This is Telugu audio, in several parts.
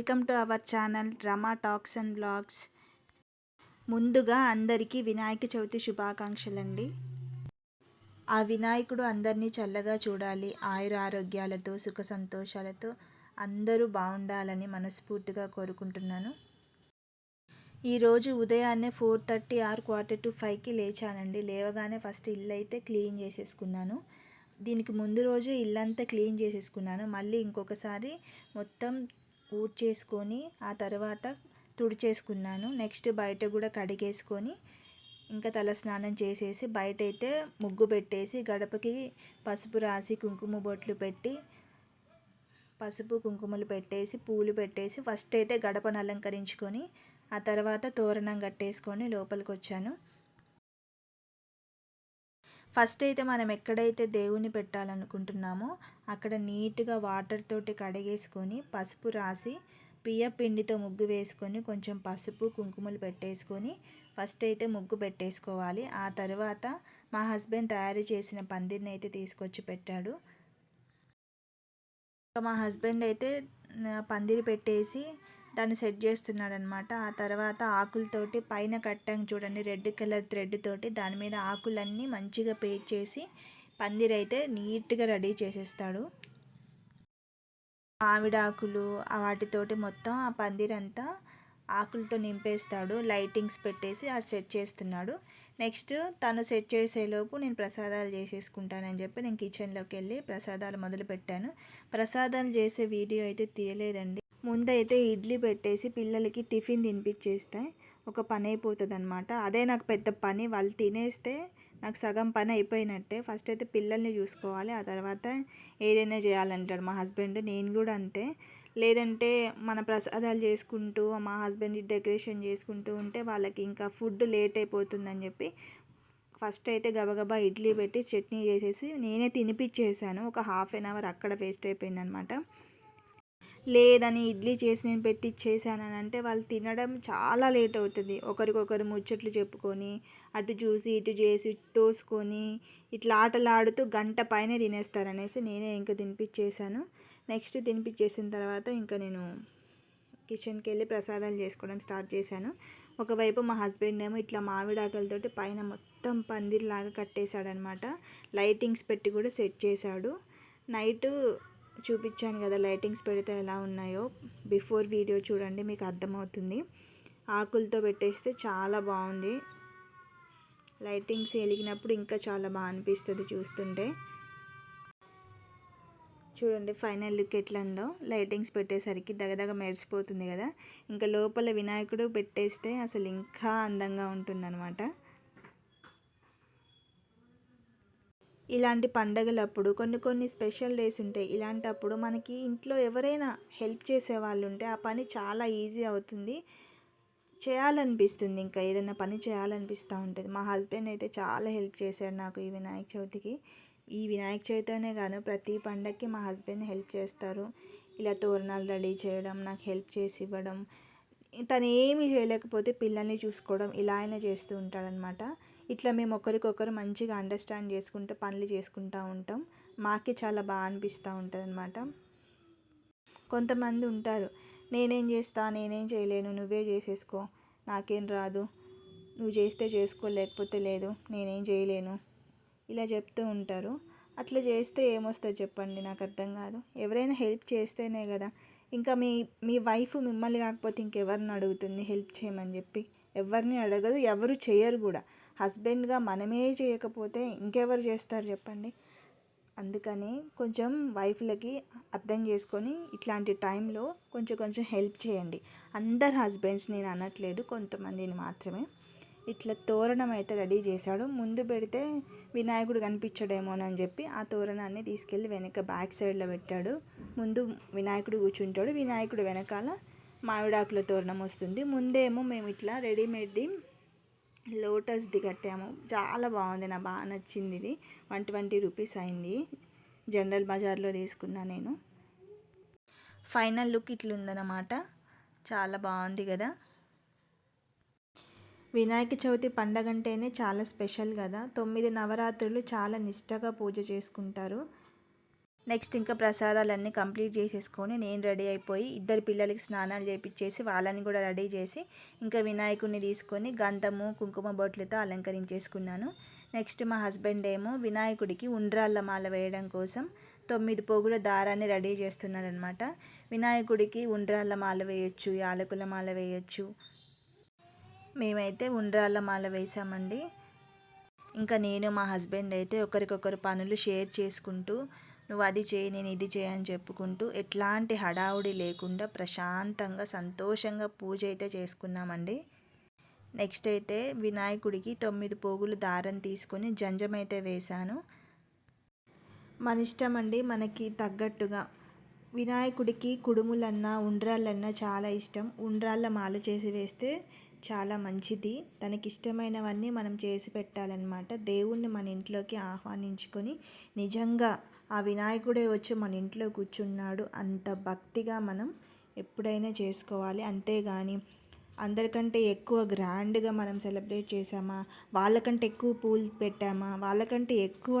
Welcome to our channel Rama talks and blogs. ముందుగా అందరికీ వినాయక చవితి శుభాకాంక్షలండి. ఆ వినాయకుడు అందరినీ చల్లగా చూడాలి ఆయుర ఆరోగ్యాలతో సుఖ సంతోషాలతో అందరూ బాగుండాలని మనస్ఫూర్తిగా కోరుకుంటున్నాను. ఈరోజు ఉదయాన్నే four thirty or quarter to ఫైవ్కి లేచానండి. లేవగానే ఫస్ట్ ఇల్లు అయితే క్లీన్ చేసేసుకున్నాను. దీనికి ముందు రోజే ఇల్లంతా క్లీన్ చేసేసుకున్నాను. మళ్ళీ ఇంకొకసారి మొత్తం ఊడ్ చేసుకొని ఆ తర్వాత తుడిచేసుకున్నాను. నెక్స్ట్ బయట కూడా కడిగేసుకొని ఇంకా తల స్నానం చేసేసి బయట అయితే ముగ్గు పెట్టేసి గడపకి పసుపు రాసి కుంకుమ బొట్లు పెట్టి పసుపు కుంకుమలు పెట్టేసి పూలు పెట్టేసి ఫస్ట్ అయితే గడపను అలంకరించుకొని ఆ తర్వాత తోరణం కట్టేసుకొని లోపలికి వచ్చాను ఫస్ట్ అయితే మనం ఎక్కడైతే దేవుని పెట్టాలనుకుంటున్నామో అక్కడ నీట్గా వాటర్ తోటి కడిగేసుకొని పసుపు రాసి బియ్య పిండితో ముగ్గు వేసుకొని కొంచెం పసుపు కుంకుమలు పెట్టేసుకొని ఫస్ట్ అయితే ముగ్గు పెట్టేసుకోవాలి. ఆ తర్వాత మా హస్బెండ్ తయారు చేసిన పందిరిని అయితే తీసుకొచ్చి పెట్టాడు. మా హస్బెండ్ అయితే పందిరి పెట్టేసి దాన్ని సెట్ చేస్తున్నాడు అనమాట ఆ తర్వాత ఆకులతోటి పైన కట్టాం చూడండి రెడ్ కలర్ థ్రెడ్ తోటి దాని మీద ఆకులన్నీ మంచిగా పేర్ చేసి పందిరి అయితే నీట్గా రెడీ చేసేస్తాడు. ఆవిడాకులు వాటితోటి మొత్తం ఆ పందిరంతా ఆకులతో నింపేస్తాడు. లైటింగ్స్ పెట్టేసి అది సెట్ చేస్తున్నాడు. నెక్స్ట్ తను సెట్ చేసేలోపు నేను ప్రసాదాలు చేసేసుకుంటానని చెప్పి నేను కిచెన్లోకి వెళ్ళి ప్రసాదాలు మొదలు పెట్టాను ప్రసాదాలు చేసే వీడియో అయితే తీయలేదండి. ముందైతే ఇడ్లీ పెట్టేసి పిల్లలకి టిఫిన్ తినిపించేస్తే ఒక పని అయిపోతుంది అనమాట అదే నాకు పెద్ద పని. వాళ్ళు తినేస్తే నాకు సగం పని అయిపోయినట్టే. ఫస్ట్ అయితే పిల్లల్ని చూసుకోవాలి. ఆ తర్వాత ఏదైనా చేయాలంటాడు మా హస్బెండ్. నేను కూడా అంతే. లేదంటే మన ప్రసాదాలు చేసుకుంటూ మా హస్బెండ్ డెకరేషన్ చేసుకుంటూ ఉంటే వాళ్ళకి ఇంకా ఫుడ్ లేట్ అయిపోతుందని చెప్పి ఫస్ట్ అయితే గబగబా ఇడ్లీ పెట్టి చట్నీ చేసేసి నేనే తినిపించేసాను ఒక హాఫ్ అన్ అవర్ అక్కడ వేస్ట్ అయిపోయిందనమాట లేదని ఇడ్లీ చేసి నేను పెట్టి ఇచ్చేసాను అంటే వాళ్ళు తినడం చాలా లేట్ అవుతుంది. ఒకరికొకరు ముచ్చట్లు చెప్పుకొని అటు చూసి ఇటు చేసి తోసుకొని ఇట్లా ఆటలాడుతూ గంట పైనే తినేస్తారనేసి నేనే ఇంకా తినిపించేసాను నెక్స్ట్ తినిపించేసిన తర్వాత ఇంకా నేను కిచెన్కి వెళ్ళి ప్రసాదాలు చేసుకోవడం స్టార్ట్ చేశాను. ఒకవైపు మా హస్బెండ్ ఏమో ఇట్లా మామిడాకులతోటి పైన మొత్తం పందిరిలాగా కట్టేశాడనమాట. లైటింగ్స్ పెట్టి కూడా సెట్ చేశాడు. నైట్ చూపించాను కదా లైటింగ్స్ పెడితే ఎలా ఉన్నాయో. బిఫోర్ వీడియో చూడండి మీకు అర్థమవుతుంది. ఆకులతో పెట్టేస్తే చాలా బాగుంది. లైటింగ్స్ వెలిగినప్పుడు ఇంకా చాలా బాగా అనిపిస్తుంది చూస్తుంటే. చూడండి ఫైనల్ లుక్ ఎట్లా ఉందో లైటింగ్స్ పెట్టేసరికి దగదగ మెరిసిపోతుంది కదా. ఇంకా లోపల వినాయకుడు పెట్టేస్తే అసలు ఇంకా అందంగా ఉంటుందన్నమాట. ఇలాంటి పండగలప్పుడు కొన్ని కొన్ని స్పెషల్ డేస్ ఉంటాయి. ఇలాంటప్పుడు మనకి ఇంట్లో ఎవరైనా హెల్ప్ చేసే వాళ్ళు ఉంటే ఆ పని చాలా ఈజీ అవుతుంది. చేయాలనిపిస్తుంది. ఇంకా ఏదైనా పని చేయాలనిపిస్తూ ఉంటుంది. మా హస్బెండ్ అయితే చాలా హెల్ప్ చేశాడు నాకు ఈ వినాయక చవితికి. ఈ వినాయక చవితినే కాదు ప్రతి పండగకి మా హస్బెండ్ హెల్ప్ చేస్తారు. ఇలా తోరణాలు రెడీ చేయడం నాకు హెల్ప్ చేసి ఇవ్వడం. తను ఏమీ చేయలేకపోతే పిల్లల్ని చూసుకోవడం ఇలా అయినా చేస్తూ ఉంటాడనమాట ఇట్లా మేము ఒకరికొకరు మంచిగా అండర్స్టాండ్ చేసుకుంటూ పనులు చేసుకుంటూ ఉంటాం. మాకే చాలా బాగా అనిపిస్తూ ఉంటుంది అనమాట కొంతమంది ఉంటారు నేనేం చేస్తా నేనేం చేయలేను నువ్వే చేసేసుకో నాకేం రాదు నువ్వు చేస్తే చేసుకో లేకపోతే లేదు నేనేం చేయలేను. ఇలా చెప్తూ ఉంటారు. అట్లా చేస్తే ఏమొస్తుంది చెప్పండి నాకు అర్థం కాదు. ఎవరైనా హెల్ప్ చేస్తేనే కదా. ఇంకా మీ మీ వైఫ్ మిమ్మల్ని కాకపోతే ఇంకెవరిని అడుగుతుంది హెల్ప్ చేయమని చెప్పి? ఎవరిని అడగదు ఎవరు చేయరు కూడా. హస్బెండ్గా మనమే చేయకపోతే ఇంకెవరు చేస్తారు చెప్పండి. అందుకని కొంచెం వైఫ్లకి అర్థం చేసుకొని ఇట్లాంటి టైంలో కొంచెం కొంచెం హెల్ప్ చేయండి. అందరు హస్బెండ్స్ నేను అనట్లేదు కొంతమందిని మాత్రమే. ఇట్లా తోరణం అయితే రెడీ చేశాడు. ముందు పెడితే వినాయకుడు కనిపించడేమోనని చెప్పి ఆ తోరణాన్ని తీసుకెళ్ళి వెనక బ్యాక్ సైడ్లో పెట్టాడు. ముందు వినాయకుడు కూర్చుంటాడు. వినాయకుడు వెనకాల మామిడాకుల తోరణం వస్తుంది. ముందేమో మేము ఇట్లా రెడీమేడ్ది లోటస్ది కట్టాము. చాలా బాగుంది నాకు బాగా నచ్చింది ఇది. వన్ ట్వంటీ రూపీస్ అయింది. జనరల్ బజార్లో తీసుకున్నా నేను. ఫైనల్ లుక్ ఇట్లుందనమాట చాలా బాగుంది కదా. వినాయక చవితి పండగ అంటేనే చాలా స్పెషల్ కదా. తొమ్మిది నవరాత్రులు చాలా నిష్టగా పూజ చేసుకుంటారు. నెక్స్ట్ ఇంకా ప్రసాదాలన్నీ కంప్లీట్ చేసేసుకొని నేను రెడీ అయిపోయి ఇద్దరు పిల్లలకి స్నానాలు చేపించేసి వాళ్ళని కూడా రెడీ చేసి ఇంకా వినాయకుడిని తీసుకొని గంధము కుంకుమ బొట్లతో అలంకరించేసుకున్నాను. నెక్స్ట్ మా హస్బెండ్ ఏమో వినాయకుడికి ఉండ్రాళ్ళ మాల వేయడం కోసం తొమ్మిది పోగుల దారాన్ని రెడీ చేస్తున్నాడనమాట వినాయకుడికి ఉండ్రాళ్ళ మాల వేయొచ్చు యాలకుల మాల వేయొచ్చు. మేమైతే ఉండ్రాళ్ళ మాల వేసామండి ఇంకా నేను మా హస్బెండ్ అయితే ఒకరికొకరు పనులు షేర్ చేసుకుంటూ నువ్వు అది చేయి నేను ఇది చేయని చెప్పుకుంటూ ఎట్లాంటి హడావుడి లేకుండా ప్రశాంతంగా సంతోషంగా పూజ అయితే చేసుకున్నామండి. నెక్స్ట్ అయితే వినాయకుడికి తొమ్మిది పోగులు దారం తీసుకొని జంజం అయితే వేశాను. మన ఇష్టం అండి మనకి తగ్గట్టుగా. వినాయకుడికి కుడుములన్నా ఉండ్రాళ్ళన్నా చాలా ఇష్టం. ఉండ్రాళ్ళ మాల చేసి వేస్తే చాలా మంచిది. తనకి ఇష్టమైనవన్నీ మనం చేసి పెట్టాలన్నమాట. దేవుణ్ణి మన ఇంట్లోకి ఆహ్వానించుకొని నిజంగా ఆ వినాయకుడే వచ్చి మన ఇంట్లో కూర్చున్నాడు. అంత భక్తిగా మనం ఎప్పుడైనా చేసుకోవాలి. అంతేగాని అందరికంటే ఎక్కువ గ్రాండ్గా మనం సెలబ్రేట్ చేసామా వాళ్ళకంటే ఎక్కువ పూలు పెట్టామా? వాళ్ళకంటే ఎక్కువ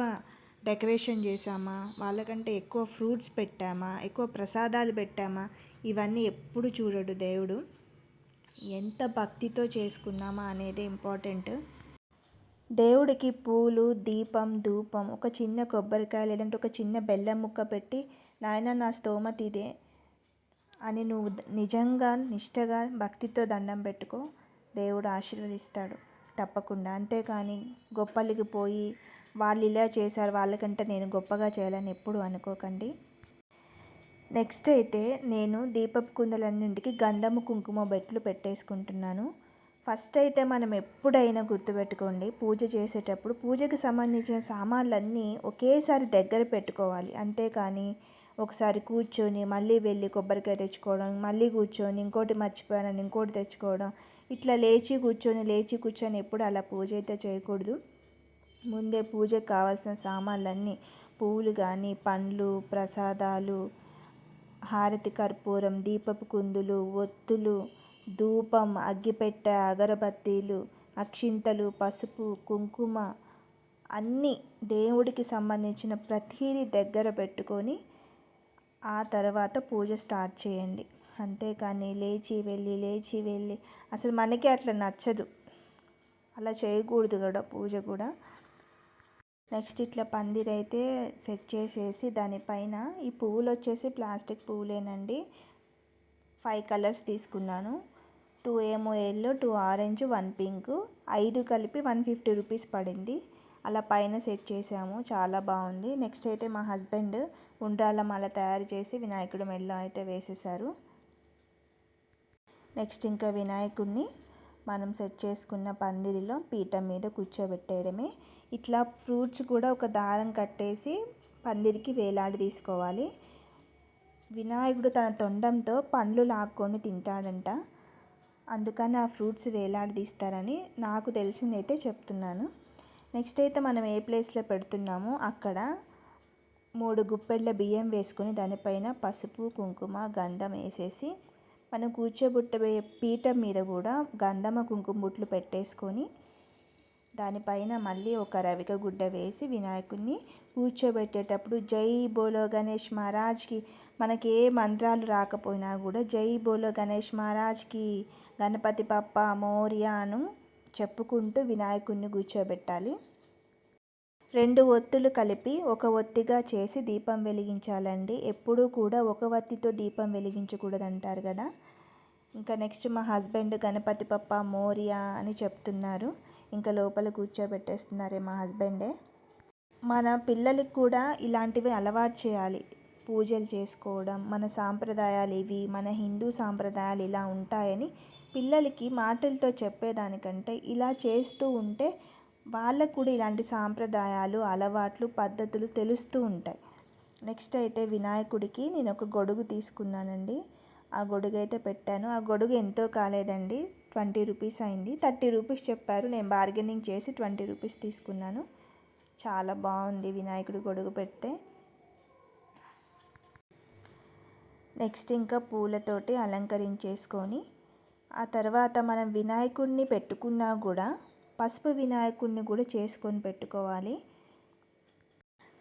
డెకరేషన్ చేసామా వాళ్ళకంటే ఎక్కువ ఫ్రూట్స్ పెట్టామా? ఎక్కువ ప్రసాదాలు పెట్టామా? ఇవన్నీ ఎప్పుడు చూడడు దేవుడు. ఎంత భక్తితో చేసుకున్నామా అనేది ఇంపార్టెంట్. దేవుడికి పూలు దీపం ధూపం ఒక చిన్న కొబ్బరికాయ లేదంటే ఒక చిన్న బెల్లం ముక్క పెట్టి నాయన నా స్తోమత ఇదే అని నువ్వు నిజంగా నిష్టగా భక్తితో దండం పెట్టుకో దేవుడు ఆశీర్వదిస్తాడు. తప్పకుండా. అంతేకాని గొప్పలకి పోయి వాళ్ళు ఇలా చేశారు వాళ్ళకంటే నేను గొప్పగా చేయాలని ఎప్పుడు అనుకోకండి. నెక్స్ట్ అయితే నేను దీపపు కుందలన్నింటికి గంధము కుంకుమ బెట్లు పెట్టేసుకుంటున్నాను. ఫస్ట్ అయితే మనం ఎప్పుడైనా గుర్తుపెట్టుకోండి పూజ చేసేటప్పుడు పూజకు సంబంధించిన సామాన్లన్నీ ఒకేసారి దగ్గర పెట్టుకోవాలి. అంతేకాని ఒకసారి కూర్చొని మళ్ళీ వెళ్ళి కొబ్బరికాయ తెచ్చుకోవడం మళ్ళీ కూర్చొని ఇంకోటి మర్చిపోయానని ఇంకోటి తెచ్చుకోవడం ఇట్లా లేచి కూర్చొని లేచి కూర్చొని ఎప్పుడు అలా పూజ అయితే చేయకూడదు. ముందే పూజకు కావాల్సిన సామాన్లన్నీ పువ్వులు కానీ పండ్లు ప్రసాదాలు హారతి కర్పూరం దీపపు కుందులు ఒత్తులు ధూపం అగ్గిపెట్టె అగరబత్తీలు అక్షింతలు పసుపు కుంకుమ అన్నీ దేవుడికి సంబంధించిన ప్రతిదీ దగ్గర పెట్టుకొని ఆ తర్వాత పూజ స్టార్ట్ చేయండి. అంతేకాని లేచి వెళ్ళి లేచి వెళ్ళి అసలు మనకి అట్లా నచ్చదు. అలా చేయకూడదు కూడా పూజ కూడా. నెక్స్ట్ ఇట్లా పందిరైతే సెట్ చేసేసి దానిపైన ఈ పువ్వులు వచ్చేసి ప్లాస్టిక్ పువ్వులేనండి ఫైవ్ కలర్స్ తీసుకున్నాను. టూ ఏమో yellow two orange one pink. ఐదు కలిపి వన్ ఫిఫ్టీ రూపీస్ పడింది. అలా పైన సెట్ చేసాము. చాలా బాగుంది. నెక్స్ట్ అయితే మా హస్బెండ్ ఉండ్రాల మాల తయారు చేసి వినాయకుడు మెడలో అయితే వేసేసారు నెక్స్ట్ ఇంకా వినాయకుడిని మనం సెట్ చేసుకున్న పందిరిలో పీఠం మీద కూర్చోబెట్టేయడమే. ఇట్లా ఫ్రూట్స్ కూడా ఒక దారం కట్టేసి పందిరికి వేలాడి తీసుకోవాలి వినాయకుడు తన తొండంతో పండ్లు లాక్కొని తింటాడంట. అందుకని ఆ ఫ్రూట్స్ వేలాడదీస్తారని నాకు నాకు తెలిసిందైతే చెప్తున్నాను. నెక్స్ట్ అయితే మనం ఏ ప్లేస్లో పెడుతున్నామో అక్కడ మూడు గుప్పెళ్ళ బియ్యం వేసుకొని దానిపైన పసుపు కుంకుమ గంధం వేసేసి మనం కూర్చోబుట్టబోయే పీఠం మీద కూడా గంధమ కుంకుమ బుట్లు పెట్టేసుకొని దానిపైన మళ్ళీ ఒక రవిక గుడ్డ వేసి వినాయకుడిని కూర్చోబెట్టేటప్పుడు జై బోలో గణేష్ మహారాజ్కి మనకి ఏ మంత్రాలు రాకపోయినా కూడా జై బోలో గణేష్ మహారాజ్కి గణపతి పప్ప మోర్యాను చెప్పుకుంటూ వినాయకుడిని కూర్చోబెట్టాలి. రెండు ఒత్తులు కలిపి ఒక ఒత్తిగా చేసి దీపం వెలిగించాలండి. ఎప్పుడూ కూడా ఒక వత్తితో దీపం వెలిగించకూడదు అంటారు కదా. ఇంకా నెక్స్ట్ మా హస్బెండ్ గణపతి పప్ప మోరియా అని చెప్తున్నారు. ఇంకా లోపల కూర్చోబెట్టేస్తున్నారే మా హస్బెండే. మన పిల్లలకి కూడా ఇలాంటివి అలవాటు చేయాలి. పూజలు చేసుకోవడం మన సాంప్రదాయాలు ఇవి మన హిందూ సాంప్రదాయాలు ఇలా ఉంటాయని పిల్లలకి మాటలతో చెప్పేదానికంటే ఇలా చేస్తూ ఉంటే వాళ్ళకు కూడా ఇలాంటి సాంప్రదాయాలు అలవాట్లు పద్ధతులు తెలుస్తూ ఉంటాయి. నెక్స్ట్ అయితే వినాయకుడికి నేను ఒక గొడుగు తీసుకున్నానండి. ఆ గొడుగు అయితే పెట్టాను. ఆ గొడుగు ఎంతో కాలేదండి. ట్వంటీ రూపీస్ అయింది. థర్టీ రూపీస్ చెప్పారు. నేను బార్గెనింగ్ చేసి ట్వంటీ రూపీస్ తీసుకున్నాను. చాలా బాగుంది వినాయకుడి గొడుగు పెడితే. నెక్స్ట్ ఇంకా పూలతోటి అలంకరించేసుకొని ఆ తర్వాత మనం వినాయకుడిని పెట్టుకున్నా కూడా పసుపు వినాయకుడిని కూడా చేసుకొని పెట్టుకోవాలి.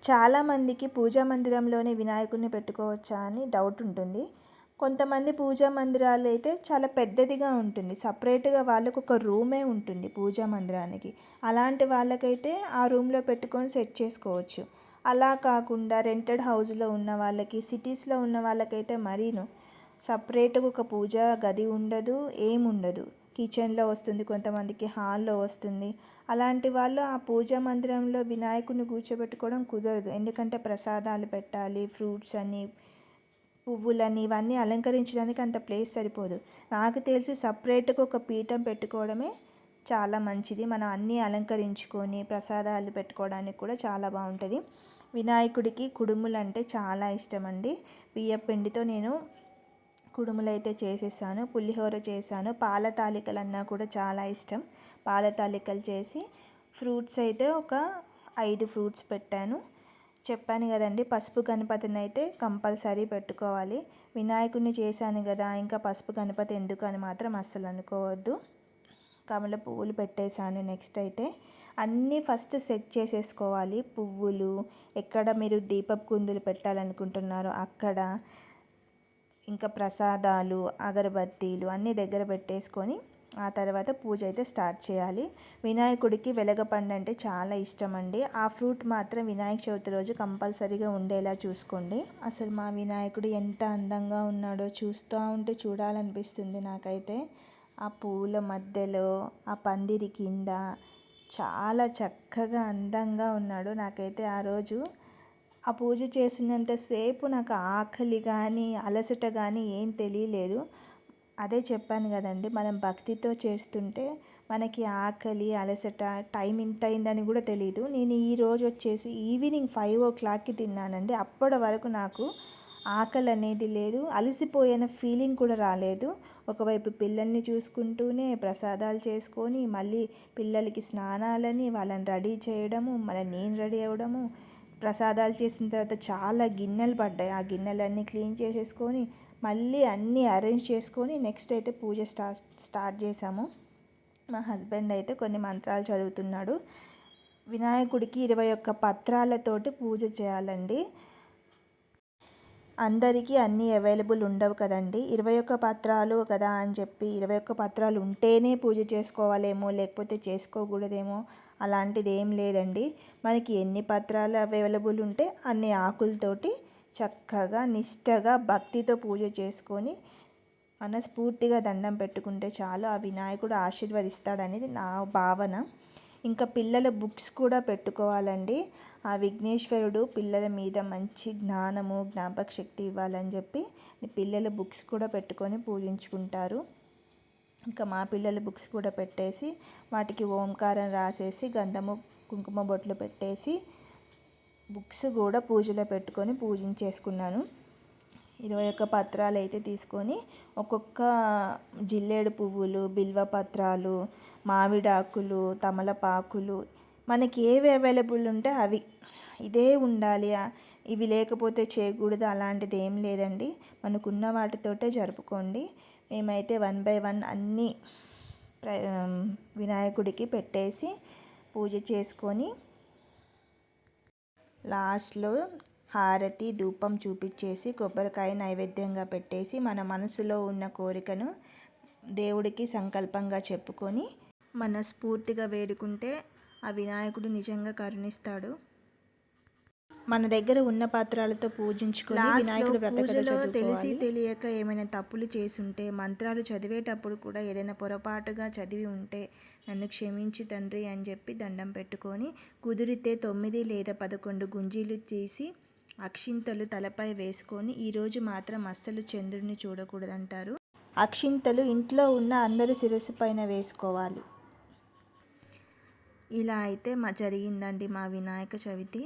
చాలామందికి పూజా మందిరంలోనే వినాయకుడిని పెట్టుకోవచ్చా అని డౌట్ ఉంటుంది. కొంతమంది పూజా మందిరాలు అయితే చాలా పెద్దదిగా ఉంటుంది. సపరేట్గా వాళ్ళకు ఒక రూమే ఉంటుంది పూజా మందిరానికి. అలాంటి వాళ్ళకైతే ఆ రూమ్లో పెట్టుకొని సెట్ చేసుకోవచ్చు. అలా కాకుండా రెంటెడ్ హౌస్లో ఉన్న వాళ్ళకి సిటీస్లో ఉన్న వాళ్ళకైతే మరీను. సపరేట్గా ఒక పూజ గది ఉండదు ఏముండదు. కిచెన్లో వస్తుంది కొంతమందికి హాల్లో వస్తుంది. అలాంటి వాళ్ళు ఆ పూజా మందిరంలో వినాయకుడిని కూర్చోబెట్టుకోవడం కుదరదు. ఎందుకంటే ప్రసాదాలు పెట్టాలి ఫ్రూట్స్ అని పువ్వులని ఇవన్నీ అలంకరించడానికి అంత ప్లేస్ సరిపోదు. నాకు తెలిసి సపరేట్గా ఒక పీఠం పెట్టుకోవడమే చాలా మంచిది. మనం అన్నీ అలంకరించుకొని ప్రసాదాలు పెట్టుకోవడానికి కూడా చాలా బాగుంటుంది. వినాయకుడికి కుడుములు అంటే చాలా ఇష్టం అండి బియ్య పిండితో నేను కుడుములు అయితే చేసేసాను పులిహోర చేశాను పాల తాలికలు అన్నా కూడా చాలా ఇష్టం. పాల తాలికలు చేసి ఫ్రూట్స్ అయితే ఒక ఐదు ఫ్రూట్స్ పెట్టాను. చెప్పాను కదండి పసుపు గణపతిని అయితే కంపల్సరీ పెట్టుకోవాలి. వినాయకుడిని చేశాను కదా ఇంకా పసుపు గణపతి ఎందుకు అని మాత్రం అస్సలు అనుకోవద్దు. కమల పువ్వులు పెట్టేశాను నెక్స్ట్ అయితే. అన్నీ ఫస్ట్ సెట్ చేసేసుకోవాలి. పువ్వులు ఎక్కడ మీరు దీపపు కుందులు పెట్టాలనుకుంటున్నారో అక్కడ ఇంకా ప్రసాదాలు అగరబత్తీలు అన్నీ దగ్గర పెట్టేసుకొని ఆ తర్వాత పూజ అయితే స్టార్ట్ చేయాలి. వినాయకుడికి వెలగపండు అంటే చాలా ఇష్టం అండి. ఆ ఫ్రూట్ మాత్రం వినాయక చవితి రోజు కంపల్సరీగా ఉండేలా చూసుకోండి. అసలు మా వినాయకుడు ఎంత అందంగా ఉన్నాడో చూస్తూ ఉంటే చూడాలనిపిస్తుంది నాకైతే. ఆ పూల మధ్యలో ఆ పందిరి కింద చాలా చక్కగా అందంగా ఉన్నాడు నాకైతే ఆ రోజు. ఆ పూజ చేసినంతసేపు నాకు ఆకలి కానీ అలసట కానీ ఏం తెలియలేదు. అదే చెప్పాను కదండి మనం భక్తితో చేస్తుంటే మనకి ఆకలి అలసట టైం ఇంత అయిందని కూడా తెలియదు నేను ఈరోజు వచ్చేసి ఈవినింగ్ ఫైవ్ ఓ క్లాక్కి తిన్నానండి. అప్పటి వరకు నాకు ఆకలి అనేది లేదు. అలసిపోయిన ఫీలింగ్ కూడా రాలేదు. ఒకవైపు పిల్లల్ని చూసుకుంటూనే ప్రసాదాలు చేసుకొని మళ్ళీ పిల్లలకి స్నానాలని వాళ్ళని రెడీ చేయడము మళ్ళీ నేను రెడీ అవ్వడము ప్రసాదాలు చేసిన తర్వాత చాలా గిన్నెలు పడ్డాయి. ఆ గిన్నెలన్నీ క్లీన్ చేసేసుకొని మళ్ళీ అన్నీ అరేంజ్ చేసుకొని నెక్స్ట్ అయితే పూజ స్టార్ట్ స్టార్ట్ చేసాము మా హస్బెండ్ అయితే కొన్ని మంత్రాలు చదువుతున్నాడు. వినాయకుడికి ఇరవై ఒక్క పత్రాలతోటి పూజ చేయాలండి. అందరికీ అన్నీ అవైలబుల్ ఉండవు కదండి. ఇరవై ఒక్క పత్రాలు కదా అని చెప్పి ఇరవై ఒక్క పత్రాలు ఉంటేనే పూజ చేసుకోవాలేమో లేకపోతే చేసుకోకూడదేమో అలాంటిది ఏం లేదండి. మనకి ఎన్ని పత్రాలు అవైలబుల్ ఉంటే అన్ని ఆకులతోటి చక్కగా నిష్టగా భక్తితో పూజ చేసుకొని మనస్ఫూర్తిగా దండం పెట్టుకుంటే చాలు ఆ వినాయకుడు ఆశీర్వదిస్తాడనేది నా భావన. ఇంకా పిల్లల బుక్స్ కూడా పెట్టుకోవాలండి. ఆ విఘ్నేశ్వరుడు పిల్లల మీద మంచి జ్ఞానము జ్ఞాపక శక్తి ఇవ్వాలని చెప్పి పిల్లల బుక్స్ కూడా పెట్టుకొని పూజించుకుంటారు. ఇంకా మా పిల్లల బుక్స్ కూడా పెట్టేసి వాటికి ఓంకారం రాసేసి గంధము కుంకుమ బొట్లు పెట్టేసి బుక్స్ కూడా పూజలో పెట్టుకొని పూజించేసుకున్నాను. ఇరవై ఒక్క పత్రాలు అయితే తీసుకొని ఒక్కొక్క జిల్లేడు పువ్వులు బిల్వ పత్రాలు మామిడాకులు తమలపాకులు మనకి ఏవి అవైలబుల్ ఉంటే అవి ఇదే ఉండాలి. ఇవి లేకపోతే చేయకూడదు అలాంటిది ఏం లేదండి. మనకున్న వాటితోటే జరుపుకోండి. మేమైతే వన్ బై వన్ అన్నీ వినాయకుడికి పెట్టేసి పూజ చేసుకొని లాస్ట్లో హారతి ధూపం చూపించేసి కొబ్బరికాయ నైవేద్యంగా పెట్టేసి మన మనసులో ఉన్న కోరికను దేవుడికి సంకల్పంగా చెప్పుకొని మనస్ఫూర్తిగా వేడుకుంటే ఆ వినాయకుడు నిజంగా కరుణిస్తాడు. మన దగ్గర ఉన్న పాత్రలతో పూజించుకొని వినాయకుడు పూజలో తెలిసి తెలియక ఏమైనా తప్పులు చేసుంటే మంత్రాలు చదివేటప్పుడు కూడా ఏదైనా పొరపాటుగా చదివి ఉంటే నన్ను క్షమించి తండ్రి అని చెప్పి దండం పెట్టుకొని కుదిరితే తొమ్మిది లేదా పదకొండు గుంజీలు తీసి అక్షింతలు తలపై వేసుకొని ఈరోజు మాత్రం అస్సలు చంద్రుడిని చూడకూడదంటారు. అక్షింతలు ఇంట్లో ఉన్న అందరి శిరస్సు పైన వేసుకోవాలి. ఇలా అయితే మా జరిగిందండి మా వినాయక చవితి.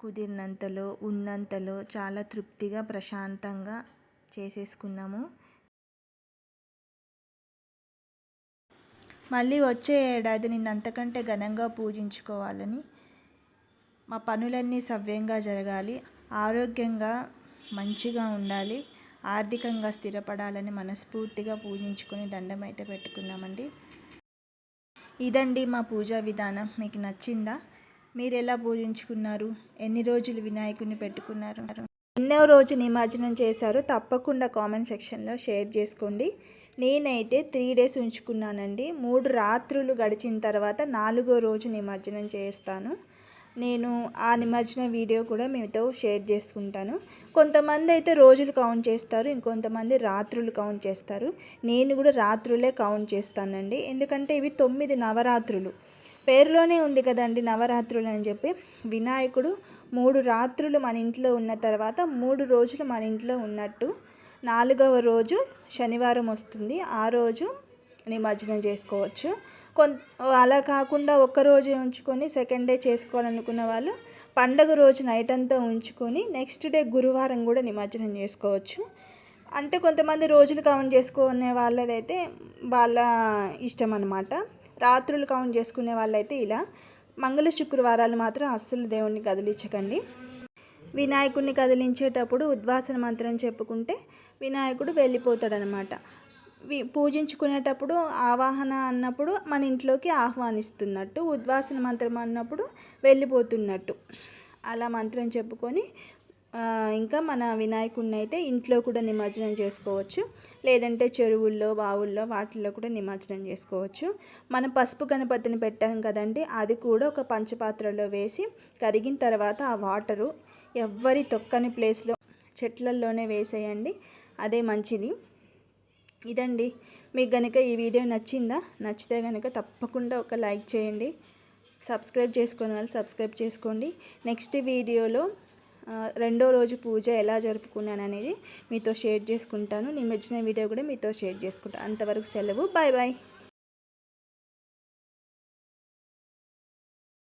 కుదిరినంతలో ఉన్నంతలో చాలా తృప్తిగా ప్రశాంతంగా చేసేసుకున్నాము. మళ్ళీ వచ్చే ఏడాది నిన్నంతకంటే ఘనంగా పూజించుకోవాలని మా పనులన్నీ సవ్యంగా జరగాలి ఆరోగ్యంగా మంచిగా ఉండాలి ఆర్థికంగా స్థిరపడాలని మనస్ఫూర్తిగా పూజించుకొని దండం అయితే పెట్టుకున్నామండి. ఇదండి మా పూజా విధానం. మీకు నచ్చిందా? మీరు ఎలా పూజించుకున్నారు? ఎన్ని రోజులు వినాయకుడిని పెట్టుకున్నారు? ఎన్నో రోజు నిమజ్జనం చేశారు. తప్పకుండా కామెంట్ సెక్షన్లో షేర్ చేసుకోండి. నేనైతే త్రీ డేస్ ఉంచుకున్నానండి. మూడు రాత్రులు గడిచిన తర్వాత నాలుగో రోజు నిమజ్జనం చేస్తాను. నేను ఆ నిమజ్జన వీడియో కూడా మీతో షేర్ చేసుకుంటాను. కొంతమంది అయితే రోజులు కౌంట్ చేస్తారు ఇంకొంతమంది రాత్రులు కౌంట్ చేస్తారు. నేను కూడా రాత్రులే కౌంట్ చేస్తానండి. ఎందుకంటే ఇవి తొమ్మిది నవరాత్రులు. పేరులోనే ఉంది కదండి నవరాత్రులు అని చెప్పి. వినాయకుడు మూడు రాత్రులు మన ఇంట్లో ఉన్న తర్వాత మూడు రోజులు మన ఇంట్లో ఉన్నట్టు నాలుగవ రోజు శనివారం వస్తుంది. ఆ రోజు నిమజ్జనం చేసుకోవచ్చు. కొన్ అలా కాకుండా ఒక్కరోజు ఉంచుకొని సెకండ్ డే చేసుకోవాలనుకున్న వాళ్ళు పండగ రోజు నైట్ అంతా ఉంచుకొని నెక్స్ట్ డే గురువారం కూడా నిమజ్జనం చేసుకోవచ్చు. అంటే కొంతమంది రోజులు కౌంట్ చేసుకునే వాళ్ళదైతే వాళ్ళ ఇష్టం అనమాట రాత్రులు కౌంట్ చేసుకునే వాళ్ళైతే ఇలా మంగళ శుక్రవారాలు మాత్రం అస్సలు దేవుణ్ణి కదిలించకండి. వినాయకుడిని కదిలించేటప్పుడు ఉద్వాసన మంత్రం చెప్పుకుంటే వినాయకుడు వెళ్ళిపోతాడనమాట పూజించుకునేటప్పుడు ఆవాహన అన్నప్పుడు మన ఇంట్లోకి ఆహ్వానిస్తున్నట్టు ఉద్వాసన మంత్రం అన్నప్పుడు వెళ్ళిపోతున్నట్టు. అలా మంత్రం చెప్పుకొని ఇంకా మన వినాయకుడిని అయితే ఇంట్లో కూడా నిమజ్జనం చేసుకోవచ్చు. లేదంటే చెరువుల్లో బావుల్లో వాటిల్లో కూడా నిమజ్జనం చేసుకోవచ్చు. మనం పసుపు గణపతిని పెట్టాం కదండి అది కూడా ఒక పంచపాత్రలో వేసి కరిగిన తర్వాత ఆ వాటరు ఎవ్వరి తొక్కని ప్లేస్లో చెట్లల్లోనే వేసేయండి. అదే మంచిది. ఇదండి. మీకు కనుక ఈ వీడియో నచ్చిందా నచ్చితే కనుక తప్పకుండా ఒక లైక్ చేయండి. సబ్స్క్రైబ్ చేసుకునే వాళ్ళు సబ్స్క్రైబ్ చేసుకోండి. నెక్స్ట్ వీడియోలో రెండో రోజు పూజ ఎలా జరుపుకున్నాను అనేది మీతో షేర్ చేసుకుంటాను. నిమజ్జన వీడియో కూడా మీతో షేర్ చేసుకుంటాను అంతవరకు సెలవు. Bye bye.